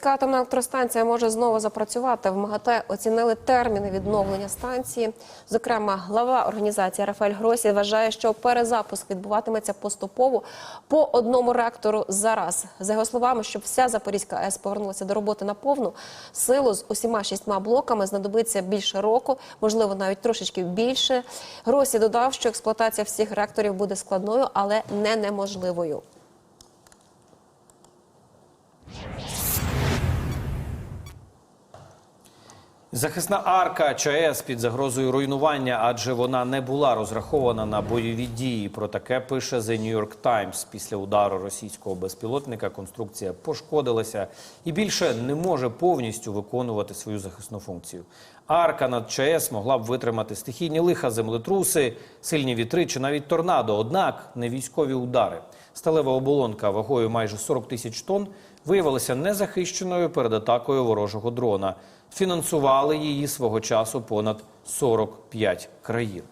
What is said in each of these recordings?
Запорізька атомна електростанція може знову запрацювати. В МАГАТЕ оцінили терміни відновлення станції. Зокрема, глава організації Рафаель Гросі вважає, що перезапуск відбуватиметься поступово по одному реактору за раз. За його словами, щоб вся Запорізька АЕС повернулася до роботи на повну силу з усіма шістьма блоками знадобиться більше року, можливо, навіть трошечки більше. Гросі додав, що експлуатація всіх реакторів буде складною, але не неможливою. Захисна арка ЧАЕС під загрозою руйнування, адже вона не була розрахована на бойові дії. Про таке пише The New York Times. Після удару російського безпілотника конструкція пошкодилася і більше не може повністю виконувати свою захисну функцію. Арка над ЧАЕС могла б витримати стихійні лиха, землетруси, сильні вітри чи навіть торнадо. Однак не військові удари. Сталева оболонка вагою майже 40 тисяч тонн виявилася незахищеною перед атакою ворожого дрона. Фінансували її свого часу понад 45 країн.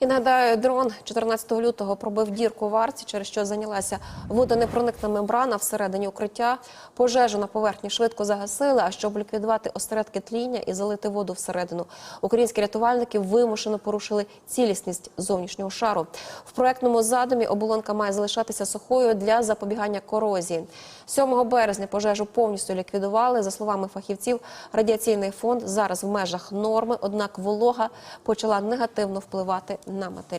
І нагадаю, дрон 14 лютого пробив дірку в арці, через що зайнялася водонепроникна мембрана всередині укриття. Пожежу на поверхні швидко загасили. А щоб ліквідувати осередки тління і залити воду всередину, українські рятувальники вимушено порушили цілісність зовнішнього шару. В проектному задумі оболонка має залишатися сухою для запобігання корозії. 7 березня пожежу повністю ліквідували. За словами фахівців, радіаційний фонд зараз в межах норми, однак волога почала негативно впливати на матеріал.